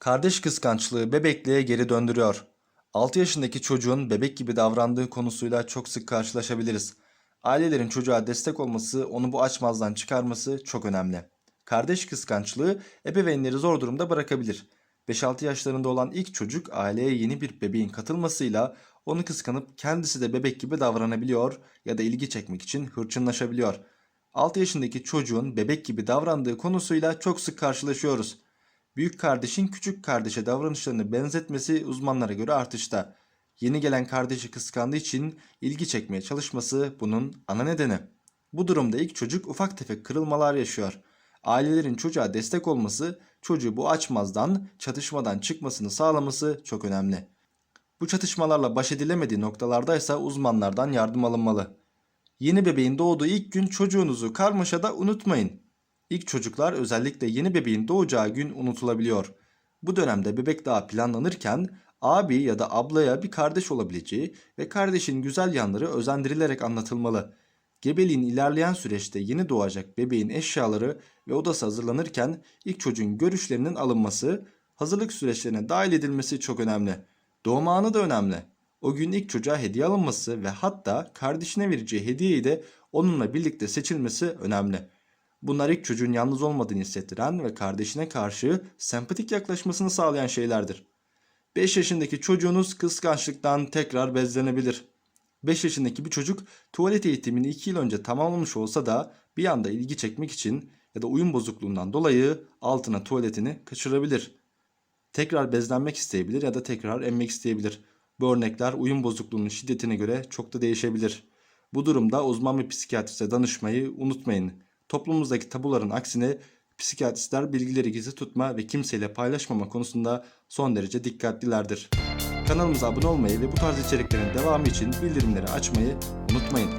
Kardeş kıskançlığı bebekliğe geri döndürüyor. 6 yaşındaki çocuğun bebek gibi davrandığı konusuyla çok sık karşılaşabiliriz. Ailelerin çocuğa destek olması, onu bu açmazdan çıkarması çok önemli. Kardeş kıskançlığı ebeveynleri zor durumda bırakabilir. 5-6 yaşlarında olan ilk çocuk aileye yeni bir bebeğin katılmasıyla onu kıskanıp kendisi de bebek gibi davranabiliyor ya da ilgi çekmek için hırçınlaşabiliyor. 6 yaşındaki çocuğun bebek gibi davrandığı konusuyla çok sık karşılaşıyoruz. Büyük kardeşin küçük kardeşe davranışlarını benzetmesi uzmanlara göre artışta. Yeni gelen kardeşi kıskandığı için ilgi çekmeye çalışması bunun ana nedeni. Bu durumda ilk çocuk ufak tefek kırılmalar yaşıyor. Ailelerin çocuğa destek olması, çocuğu bu açmazdan, çatışmadan çıkmasını sağlaması çok önemli. Bu çatışmalarla baş edilemediği noktalardaysa uzmanlardan yardım alınmalı. Yeni bebeğin doğduğu ilk gün çocuğunuzu karmaşada unutmayın. İlk çocuklar özellikle yeni bebeğin doğacağı gün unutulabiliyor. Bu dönemde bebek daha planlanırken abi ya da ablaya bir kardeş olabileceği ve kardeşin güzel yanları özendirilerek anlatılmalı. Gebeliğin ilerleyen süreçte yeni doğacak bebeğin eşyaları ve odası hazırlanırken ilk çocuğun görüşlerinin alınması, hazırlık süreçlerine dahil edilmesi çok önemli. Doğum anı da önemli. O gün ilk çocuğa hediye alınması ve hatta kardeşine vereceği hediyeyi de onunla birlikte seçilmesi önemli. Bunlar ilk çocuğun yalnız olmadığını hissettiren ve kardeşine karşı sempatik yaklaşmasını sağlayan şeylerdir. 5 yaşındaki çocuğunuz kıskançlıktan tekrar bezlenebilir. 5 yaşındaki bir çocuk tuvalet eğitimini 2 yıl önce tamamlamış olsa da bir anda ilgi çekmek için ya da uyum bozukluğundan dolayı altına tuvaletini kaçırabilir. Tekrar bezlenmek isteyebilir ya da tekrar emmek isteyebilir. Bu örnekler uyum bozukluğunun şiddetine göre çok da değişebilir. Bu durumda uzman bir psikiyatriste danışmayı unutmayın. Toplumumuzdaki tabuların aksine psikiyatristler bilgileri gizli tutma ve kimseyle paylaşmama konusunda son derece dikkatlilerdir. Kanalımıza abone olmayı ve bu tarz içeriklerin devamı için bildirimleri açmayı unutmayın.